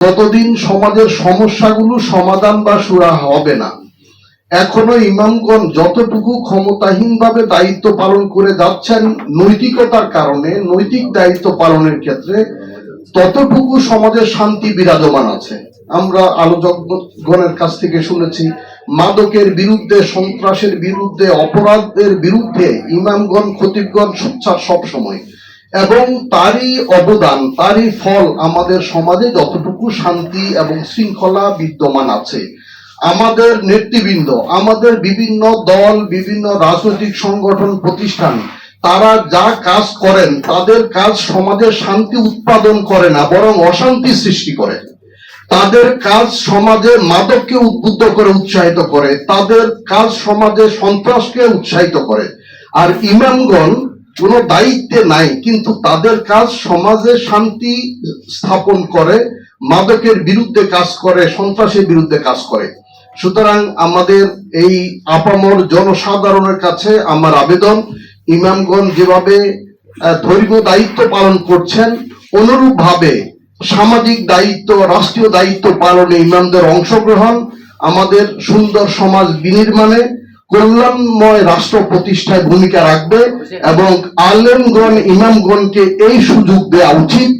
ততদিন সমাজের সমস্যাগুলো সমাধান বা সুরা হবে না, এখনও ইমামগণ যতটুকু ক্ষমতাহীনভাবে দায়িত্ব পালন করে যাচ্ছেন নৈতিকতার কারণে, নৈতিক দায়িত্ব পালনের ক্ষেত্রে, ততটুকু সমাজের শান্তি বিরাজমান আছে। আমরা আলোচকগণের কাছ থেকে শুনেছি, মাদকের বিরুদ্ধে, সন্ত্রাসের বিরুদ্ধে, অপরাধের বিরুদ্ধে ইমামগণ সোচ্চার সব সময় এবং তারই অবদান, তারই ফল আমাদের সমাজে যতটুকু শান্তি এবং শৃঙ্খলা বিদ্যমান আছে। আমাদের নেতৃবৃন্দ, আমাদের বিভিন্ন দল, বিভিন্ন রাজনৈতিক সংগঠন, প্রতিষ্ঠান, তারা যা কাজ করেন, তাদের কাজ সমাজের শান্তি উৎপাদন করে না, বরং অশান্তি সৃষ্টি করে। তাদের কাজ সমাজে মাদককে উদ্বুদ্ধ করে উৎসাহিত করে, তাদের কাজ সমাজে সন্ত্রাসকে উৎসাহিত করে। আর ইমামগণ কোনো দায়িত্বে নাই কিন্তু তাদের কাজ সমাজে শান্তি স্থাপন করে মাদকের বিরুদ্ধে কাজ করে সন্ত্রাসের বিরুদ্ধে কাজ করে। সুতরাং আমাদের এই আপামর জনসাধারণের কাছে আমার আবেদন ইমামগণ যেভাবে আহ, ধর্মীয় দায়িত্ব পালন করছেন অনুরূপ ভাবে সামাজিক দায়িত্ব রাষ্ট্রীয় দায়িত্ব পালনে ইমামদের অংশগ্রহণ আমাদের সুন্দর সমাজ বিনির্মাণে কল্যাণময় রাষ্ট্র প্রতিষ্ঠায় ভূমিকা রাখবে এবং আলেমগণ ইমামগণকে এই সুযোগ দেওয়া উচিত